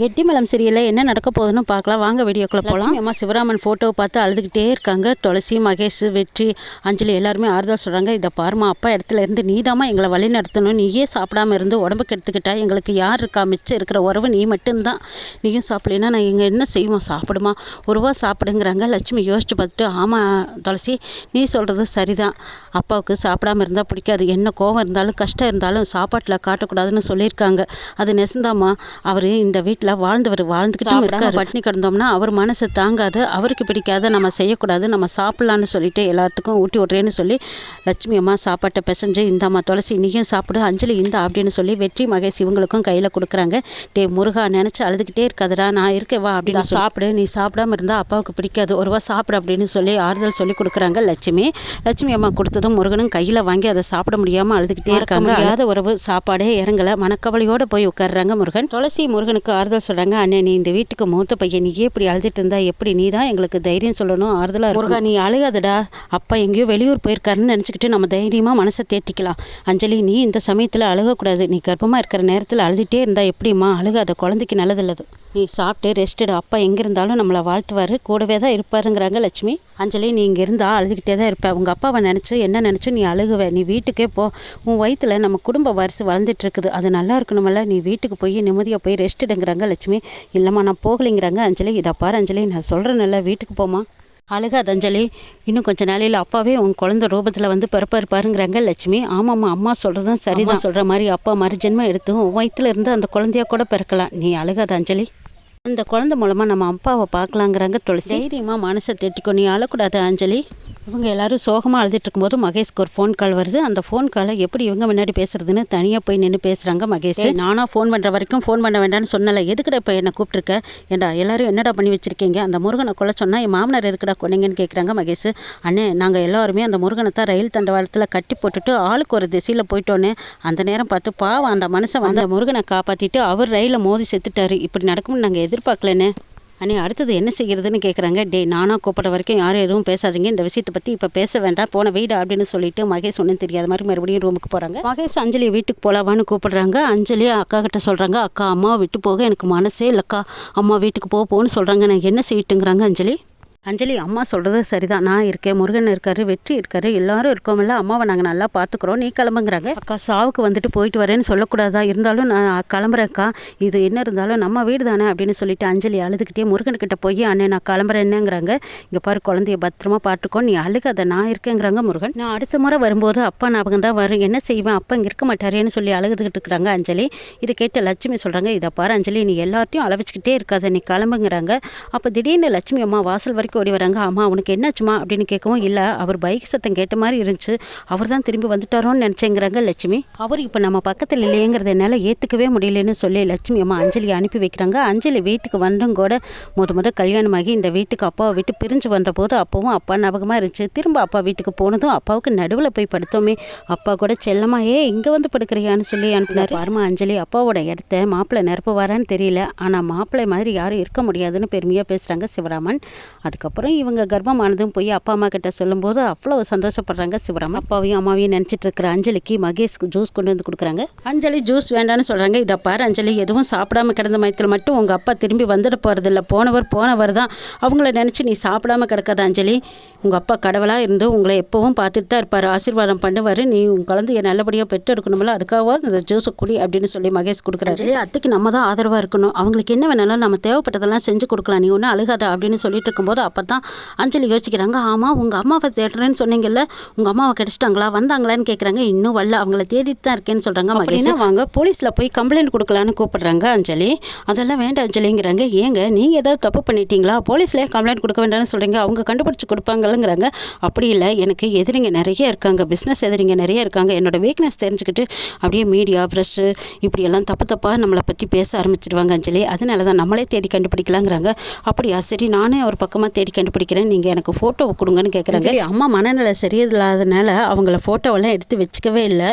கெட்டிமலம் சீரியலில் என்ன நடக்க போகுதுன்னு பார்க்கலாம். வாங்க வீடியோக்குள்ள போகலாம் அம்மா சிவராமன் ஃபோட்டோவை பார்த்து அழுதுகிட்டே இருக்காங்க. துளசி மகேஷ் வெற்றி அஞ்சலி எல்லாருமே ஆறுதல் சொல்கிறாங்க இதை பாருமா அப்பா இடத்துல இருந்து நீதாம்மா எங்களை வழி நடத்தணும். நீயே சாப்பிடாம இருந்து உடம்புக்கு எடுத்துக்கிட்டா எங்களுக்கு யார் இருக்கா? மிச்சம் இருக்கிற உறவு நீ மட்டும்தான். நீயும் சாப்பிடலைன்னா நான் இங்கே என்ன செய்வோம்? சாப்பிடுமா? ஒருவா சாப்பிடுங்கிறாங்க. லட்சுமி யோசிச்சு பார்த்துட்டு ஆமாம் துளசி நீ சொல்கிறது சரிதான். அப்பாவுக்கு சாப்பிடாம இருந்தால் பிடிக்காது. என்ன கோவம் இருந்தாலும் கஷ்டம் இருந்தாலும் சாப்பாட்டில் காட்டக்கூடாதுன்னு சொல்லியிருக்காங்க. அது நெசந்தாம்மா. அவர் இந்த வீட்டில் வாழ்ந்தவர் வாழ்ந்துக்கிட்டும் இருக்காரு. பட்டினி கிடந்தோம்னா அவர் மனசு தாங்காது அவருக்கு பிடிக்காத நம்ம செய்யக்கூடாது நம்ம சாப்பிட்லான்னு சொல்லிட்டு எல்லாத்துக்கும் ஊட்டி விட்றேன்னு சொல்லி லட்சுமி அம்மா சாப்பாட்டை பிசைஞ்சு இந்தாம்மா துளசி நீயும் சாப்பிடு அஞ்சலி இந்தா அப்படின்னு சொல்லி வெற்றி மகேஷ் இவங்களுக்கும் கையில் கொடுக்குறாங்க. டே முருகா நினச்சி அழுதுகிட்டே இருக்காதுடா நான் இருக்கேன் வா அப்படின்னு சாப்பிடு நீ சாப்பிடாம இருந்தால் அப்பாவுக்கு பிடிக்காது ஒருவா சாப்பிடு அப்படின்னு சொல்லி ஆறுதல் சொல்லி கொடுக்குறாங்க லட்சுமி. லட்சுமி அம்மா கொடுத்ததும் முருகனும் கையில் வாங்கி அதை சாப்பிட முடியாமல் அழுதுகிட்டே இருக்காங்க. அழாத உறவு சாப்பாடே இறங்கல. மனக்கவலையோடு போய் உட்கார்றாங்க முருகன். துளசி முருகனுக்கு ஆறுதல் சொல்கிறாங்க அண்ணே நீ இந்த வீட்டுக்கு மூத்த பையன். நீ இப்படி அழுதுட்டு இருந்தா? எப்படி? நீ தான் எங்களுக்கு தைரியம் சொல்லணும். ஆறுதலாக முருகா நீ அழுகாதடா. அப்பா எங்கேயோ வெளியூர் போயிருக்காருன்னு நினச்சிக்கிட்டு நம்ம தைரியமாக மனசை தேத்திக்கலாம். அஞ்சலி நீ இந்த சமயத்தில் அழுகக்கூடாது. நீ கர்ப்பமாக இருக்கிற நேரத்தில் அழுதுகிட்டே இருந்தால் எப்படிம்மா? அழுகாத. குழந்தைக்கு நல்லதில்லது. நீ சாப்பிட்டு ரெஸ்டடு அப்பா எங்கே இருந்தாலும் நம்மளை வாழ்த்துவார். கூடவே தான் இருப்பாருங்கிறாங்க லட்சுமி. அஞ்சலி நீ இங்கே இருந்தால் அழுதுகிட்டே தான் இருப்ப. உங்கள் அப்பாவை நினச்சி என்ன நினச்சி நீ அழுகுவ? நீ வீட்டுக்கே போ. உன் வயிற்றில் நம்ம குடும்ப வரிசை வளர்ந்துட்டு இருக்குது. அது நல்லா இருக்கணுமல்ல. நீ வீட்டுக்கு போய் நிம்மதியாக போய் ரெஸ்ட் எடுங்கிறாங்க லட்சுமி இல்லைம்மா நான் போகலைங்கிறாங்க. அஞ்சலி இதை பாரு அஞ்சலி நான் சொல்கிறேன்ல வீட்டுக்கு போமா அழுகாத அஞ்சலி இன்னும் கொஞ்ச நாளையில் அப்பாவே உன் குழந்தை ரூபத்தில் வந்து பிறப்பாரு பாருங்கிறாங்க லட்சுமி. ஆமாம்மா அம்மா சொல்கிறதும் சரிதான். சொல்கிற மாதிரி அப்பா மாதிரி ஜென்மம் உன் வயிற்றுல இருந்து அந்த குழந்தையா கூட பிறக்கலாம். நீ அழுகாத அஞ்சலி. அந்த குழந்தை மூலமாக நம்ம அப்பாவை பார்க்கலாங்கிறாங்க துளசி. தைரியமாக மனசை தேட்டிக்கோ நீ அழக்கூடாது அஞ்சலி. இவங்க எல்லாரும் சோகமாக அழுதுட்டு இருக்கும்போது மகேஷ்க்கு ஒரு ஃபோன் கால் வருது. அந்த ஃபோன் காலை எப்படி இவங்க முன்னாடி பேசுறதுன்னு தனியாக போய் நின்று பேசுகிறாங்க மகேஷ். நானா ஃபோன் பண்ணுற வரைக்கும் ஃபோன் பண்ண வேண்டாம்னு சொன்னல. எதுக்குடா இப்போ என்னை கூப்பிட்டுருக்க? ஏண்டா எல்லாரும் என்னடா பண்ணி வச்சிருக்கீங்க? அந்த முருகனை கொல்ல சொன்னால் என் மாமனார் எதுக்குடா கொன்னீங்கன்னு கேட்குறாங்க மகேஷ். அண்ணே நாங்கள் எல்லாருமே அந்த முருகனை தான் ரயில் தண்டவாளத்தில் கட்டி போட்டுட்டு ஆளுக்கு ஒரு திசையில் போயிட்டோன்னே அந்த நேரம் பார்த்து பாவம் அந்த மனுஷன் வந்து அந்த முருகனை காப்பாற்றிட்டு அவர் ரயிலில் மோதி செத்துட்டாரு. இப்படி நடக்கும்னு நாங்கள் எதிர்பார்க்கலன்னு? அண்ணே அடுத்தது என்ன செய்கிறதுன்னு கேட்குறாங்க டே நானாக கூப்பிட்ட வரைக்கும் யாரும் எதுவும் பேசாதீங்க. இந்த விஷயத்தை பற்றி இப்போ பேச வேண்டாம். போன வீடு அப்படின்னு சொல்லிட்டு மகேஷ் ஒன்றும் தெரியாத மாதிரி மறுபடியும் ரூமுக்கு போகிறாங்க மகேஷ் அஞ்சலி வீட்டுக்கு போகலாவான்னு கூப்பிடுறாங்க. அஞ்சலி அக்கா கிட்ட சொல்கிறாங்க அக்கா அம்மாவை விட்டு போக எனக்கு மனசே இல்லைக்கா. அம்மா வீட்டுக்கு போக போகணும்னு சொல்கிறாங்க நான் என்ன செய்யட்டுங்கிறாங்க அஞ்சலி? அஞ்சலி அம்மா சொல்கிறது சரிதான். நான் இருக்கேன். முருகன் இருக்காரு வெற்றி இருக்காரு. எல்லாரும் இருக்கோமில்ல அம்மாவை நாங்கள் நல்லா பார்த்துக்குறோம் நீ கிளம்புங்கிறாங்க. அக்கா சாவுக்கு வந்துட்டு போயிட்டு வரேன்னு சொல்லக்கூடாதா? இருந்தாலும் நான் கிளம்புறேன்க்கா. இது என்ன இருந்தாலும் நம்ம வீடு தானே அப்படின்னு சொல்லிட்டு அஞ்சலி அழுதுகிட்டே முருகன்கிட்ட போய் அண்ணே நான் கிளம்புறேன்னுங்கிறாங்க. இங்கே பாரு குழந்தைய பத்திரமா பார்த்துக்கோ நீ அழுகாத. நான் இருக்கேங்கிறாங்க முருகன். நான் அடுத்த முறை வரும்போது அப்பா ஞாபகம் தான் வரும். என்ன செய்வேன்? அப்பா இங்கே இருக்க மாட்டாரேன்னு சொல்லி அழுதுகிட்டு இருக்கிறாங்க அஞ்சலி. இதை கேட்டு லட்சுமி சொல்கிறாங்க இதை பாரு அஞ்சலி நீ எல்லாத்தையும் அளவச்சுக்கிட்டே இருக்காத. நீ கிளம்புங்கிறாங்க. அப்போ திடீர்னு லட்சுமி அம்மா வாசல் வரைக்கும் ஓடி வராங்க. அம்மா அவனுக்கு என்னாச்சுமா? அப்படின்னு கேட்கவும் இல்லை அவர் பைக் சத்தம் கேட்ட மாதிரி இருந்துச்சு. அவர் தான் திரும்பி வந்துட்டாரோன்னு நினச்சேங்கிறாங்க லட்சுமி. அவர் இப்போ நம்ம பக்கத்தில் இல்லையேங்கிறத என்னால் ஏற்றுக்கவே முடியலன்னு சொல்லி லட்சுமி அம்மா அஞ்சலி அனுப்பி வைக்கிறாங்க. அஞ்சலி வீட்டுக்கு வந்தும் கூட முத முத கல்யாணமாகி இந்த வீட்டுக்கு அப்பாவை விட்டு பிரிஞ்சு வந்த போது அப்பவும் அப்பா ஞாபகமாக இருந்துச்சு. திரும்ப அப்பா வீட்டுக்கு போனதும் அப்பாவுக்கு நடுவில் போய் படுத்தோமே. அப்பா கூட செல்லமா ஏ இங்கே வந்து படுக்கிறியான்னு சொல்லி அனுப்பினார். பாருமா அஞ்சலி அப்பாவோட இடத்த மாப்பிள்ளை நிரப்புவாரான்னு தெரியல. ஆனால் மாப்பிள்ளை மாதிரி யாரும் இருக்க முடியாதுன்னு பெருமையாக பேசுகிறாங்க சிவராமன். அதுக்கப்புறம் இவங்க கர்ப்பமானதும் போய் அப்பா அம்மா கிட்ட சொல்லும்போது அவ்வளோ சந்தோஷப்படுறாங்க சிவராம அப்பாவையும் அம்மாவையும் நினச்சிட்டு இருக்கிற அஞ்சலிக்கு மகேஷ்க்கு ஜூஸ் கொண்டு வந்து கொடுக்குறாங்க. அஞ்சலி ஜூஸ் வேண்டான்னு சொல்கிறாங்க இதை பாரு அஞ்சலி எதுவும் சாப்பிடாம கிடந்த மயத்தில் மட்டும் உங்கள் அப்பா திரும்பி வந்துட போகிறதில்ல போனவர் போனவர் தான். அவங்கள நினச்சி நீ சாப்பிடாம கிடக்காத அஞ்சலி. உங்கள் அப்பா கடவுளாக இருந்து உங்களை எப்போவும் பார்த்துட்டு தான் இருப்பார். ஆசீர்வாதம் பண்ணுவார். நீ உன் குழந்தைய நல்லபடியாக பெற்று எடுக்கணுமில்ல அதுக்காகவாது இந்த ஜூஸை குடி அப்படின்னு சொல்லி மகேஷ் கொடுக்குறாரு. அத்தைக்கு நம்ம தான் ஆதரவாக இருக்கணும். அவங்களுக்கு என்ன வேணாலும் நம்ம தேவைப்பட்டதெல்லாம் செஞ்சு கொடுக்கலாம். நீ ஒன்றும் அழுகாத அப்படின்னு சொல்லிட்டு இருக்கும்போது அப்போ தான் அஞ்சலி யோசிக்கிறாங்க ஆமாம் உங்கள் அம்மாவை தேடுறேன்னு சொன்னீங்கல்ல உங்கள் அம்மாவை கிடச்சிட்டாங்களா வந்தாங்களான்னு கேட்குறாங்க இன்னும் வரல அவங்கள தேடிட்டு தான் இருக்கேன்னு சொல்கிறாங்க அப்படின்னா வாங்க போலீஸில் போய் கம்ப்ளைண்ட் கொடுக்கலான்னு கூப்பிடுறாங்க அஞ்சலி. அதெல்லாம் வேண்டாம் அஞ்சலிங்கிறாங்க. ஏங்க நீங்கள் ஏதாவது தப்பு பண்ணிட்டீங்களா? போலீஸ்லேயே கம்ப்ளைண்ட் கொடுக்க வேண்டாம்னு சொல்கிறீங்க அவங்க கண்டுபிடிச்சி கொடுப்பாங்கல்லங்கிறாங்க அப்படி இல்லை எனக்கு எதிரிங்க நிறைய இருக்காங்க பிஸ்னஸ் எதிரிங்க நிறைய இருக்காங்க. என்னோடய வீக்னஸ் தெரிஞ்சுக்கிட்டு அப்படியே மீடியா ப்ரெஷ்ஷு இப்படியெல்லாம் தப்பு தப்பாக நம்மளை பற்றி பேச ஆரம்பிச்சிருவாங்க அஞ்சலி. அதனால தான் நம்மளே தேடி கண்டுபிடிக்கலாங்கிறாங்க. அப்படியா? சரி நானே ஒரு பக்கமாக தேடி கண்டுபிடிக்கிறேன். நீங்கள் எனக்கு ஃபோட்டோ கொடுங்கன்னு கேட்குறாங்க அம்மா மனநிலை சரியில்லாதனால அவங்கள ஃபோட்டோவெல்லாம் எடுத்து வச்சுக்கவே இல்லை.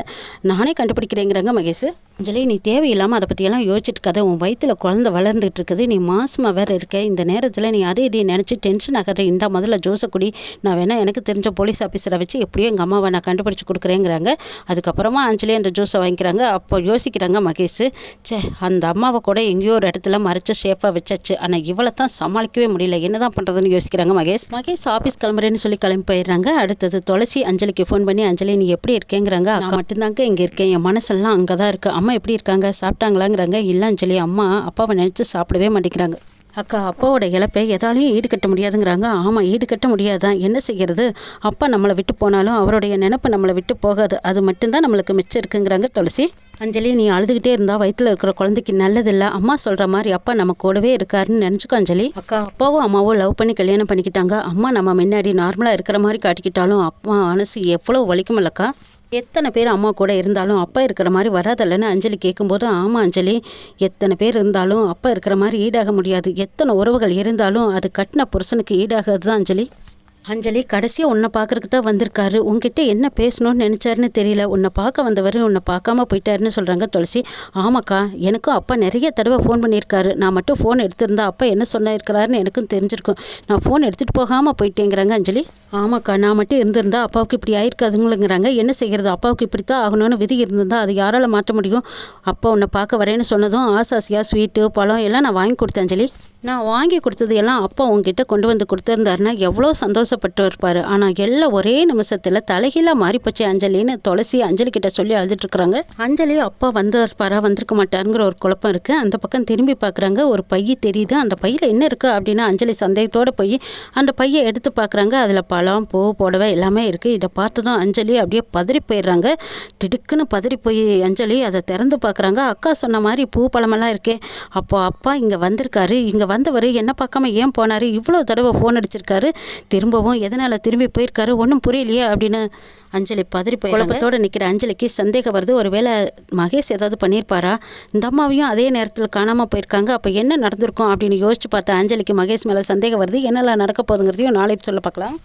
நானே கண்டுபிடிக்கிறேங்கிறாங்க மகேஷ். அஞ்சலி நீ தேவையில்லாமல் அதை பற்றியெல்லாம் யோசிச்சுட்டு கதை உன் வயிற்றில் குழந்த வளர்ந்துட்டு இருக்குது. நீ மாசமாக வேறு இருக்க. இந்த நேரத்தில் நீ அதே இதையும் நினச்சி டென்ஷன் ஆகிற இந்த முதல்ல ஜோசை குடி நான் வேணா எனக்கு தெரிஞ்ச போலீஸ் ஆஃபீஸரை வச்சு எப்படியோ எங்கள் அம்மாவை நான் கண்டுபிடிச்சி கொடுக்குறேங்கிறாங்க. அதுக்கப்புறமா அஞ்சலி அந்த ஜூஸை வாங்கிக்கிறாங்க. அப்போ யோசிக்கிறாங்க மகேஷ் ச்சே அந்த அம்மாவை கூட எங்கேயோ ஒரு இடத்துல மறைச்சு ஷேஃபாக வச்சாச்சு. ஆனால் இவளை தான் சமாளிக்கவே முடியல. என்னதான் பண்ணுறதுன்னு யோசிக்கிறாங்க மகேஷ். மகேஷ் ஆஃபீஸ் கிளம்புறேன்னு சொல்லி கிளம்பி போயிடுறாங்க. அடுத்தது துளசி அஞ்சலிக்கு ஃபோன் பண்ணி அஞ்சலி நீ எப்படி இருக்கேங்கிறாங்க? அக்கா மட்டும்தாங்க இங்கே இருக்கேன். என் மனசெல்லாம் அங்கே தான் இருக்குது அம்மா எப்படி இருக்காங்க? சாப்பிட்டாங்களாங்கிறாங்க. இல்லை அஞ்சலி அம்மா அப்பாவை நினச்சி சாப்பிடவே மாட்டேங்கிறாங்க. அக்கா அப்பாவோட இழப்பை எதாலையும் ஈடுகட்ட முடியாதுங்கிறாங்க. ஆமாம் ஈடுகட்ட முடியாதான் என்ன செய்கிறது அப்பா நம்மளை விட்டு போனாலும் அவருடைய நினப்பு நம்மளை விட்டு போகாது. அது மட்டும்தான் நம்மளுக்கு மிச்சம் இருக்குங்கிறாங்க துளசி. அஞ்சலி நீ அழுதுகிட்டே இருந்தா வயிற்றுல இருக்கிற குழந்தைக்கு நல்லதில்லை. அம்மா சொல்ற மாதிரி அப்பா நம்ம கூடவே இருக்காருன்னு நினச்சிக்கோ அஞ்சலி. அக்கா அப்பாவும் அம்மாவும் லவ் பண்ணி கல்யாணம் பண்ணிக்கிட்டாங்க. அம்மா நம்ம முன்னாடி நார்மலாக இருக்கிற மாதிரி காட்டிக்கிட்டாலும் அப்பா மனசு எவ்வளோ வலிக்குமில்லக்கா எத்தனை பேர் அம்மா கூட இருந்தாலும் அப்பா இருக்கிற மாதிரி வராதல்லன்னு அஞ்சலி கேட்கும்போது ஆமாம் அஞ்சலி எத்தனை பேர் இருந்தாலும் அப்பா இருக்கிற மாதிரி ஈடாக முடியாது. எத்தனை உறவுகள் இருந்தாலும் அது கட்டின புருஷனுக்கு ஈடாகாது தான் அஞ்சலி. அஞ்சலி கடைசியாக உன்னை பார்க்கறதுக்கு தான் வந்திருக்காரு. உங்ககிட்ட என்ன பேசணும்னு நினச்சாருன்னு தெரியல. உன்னை பார்க்க வந்தவர் உன்னை பார்க்காம போயிட்டாருன்னு சொல்கிறாங்க துளசி. ஆமாக்கா எனக்கும் அப்பா நிறைய தடவை ஃபோன் பண்ணியிருக்காரு. நான் மட்டும் ஃபோன் எடுத்திருந்தா அப்பா என்ன சொன்னிருக்கிறாருன்னு எனக்கும் தெரிஞ்சிருக்கும். நான் ஃபோன் எடுத்துகிட்டு போகாமல் போயிட்டேங்கிறாங்க அஞ்சலி. ஆமாக்கா நான் மட்டும் இருந்திருந்தா அப்பாவுக்கு இப்படி ஆயிருக்காதுங்களுங்கிறாங்க என்ன செய்கிறது அப்பாவுக்கு இப்படி தான் ஆகணும்னு விதி இருந்திருந்தா அது யாரால் மாற்ற முடியும்? அப்பா உன்னை பார்க்க வரேன்னு சொன்னதும் ஆசாசியாக ஸ்வீட்டு பழம் எல்லாம் நான் வாங்கி கொடுத்தேன் அஞ்சலி. நான் வாங்கி கொடுத்தது எல்லாம் அப்பா உங்ககிட்ட கொண்டு வந்து கொடுத்துருந்தாருன்னா எவ்வளோ சந்தோஷப்பட்டு இருப்பார். ஆனால் எல்லாம் ஒரே நிமிஷத்தில் தலைகீழாக மாறிப்போச்சு அஞ்சலின்னு துளசி அஞ்சலி கிட்ட சொல்லி அழுதுட்டு அஞ்சலி அப்பா வந்திருப்பாரா வந்திருக்க மாட்டாருங்கிற ஒரு குழப்பம் இருக்குது அந்த பக்கம் திரும்பி பார்க்குறாங்க ஒரு பைய தெரியுது. அந்த பையில் என்ன இருக்குது அப்படின்னு அஞ்சலி சந்தேகத்தோடு போய் அந்த பையை எடுத்து பார்க்குறாங்க அதில் பழம் பூ புடவை எல்லாமே இருக்குது இதை பார்த்ததும் அஞ்சலி அப்படியே பதறி போயிடுறாங்க. திடுக்குன்னு பதறி போய் அஞ்சலி அதை திறந்து பார்க்குறாங்க அக்கா சொன்ன மாதிரி பூ பழமெல்லாம் இருக்கே. அப்போ அப்பா இங்கே வந்திருக்காரு. இங்கே வந்தவர் என்ன பார்க்காம ஏன் போனார்? இவ்வளோ தடவை ஃபோன் அடிச்சிருக்காரு. திரும்பவும் எதனால் திரும்பி போயிருக்காரு? ஒன்றும் புரியலையே அப்படின்னு அஞ்சலி பதறி குழப்பத்தோடு நிற்கிற அஞ்சலிக்கு சந்தேகம் வருது. ஒருவேளை மகேஷ் ஏதாவது பண்ணியிருப்பாரா? இந்த அம்மாவையும் அதே நேரத்தில் காணாமல் போயிருக்காங்க. அப்போ என்ன நடந்திருக்கும் அப்படின்னு யோசிச்சு பார்த்தா அஞ்சலிக்கு மகேஷ் மேலே சந்தேகம் வருது. என்னெல்லாம் நடக்க போகுதுங்கிறதையும் நாளை சொல்ல பார்க்கலாம்.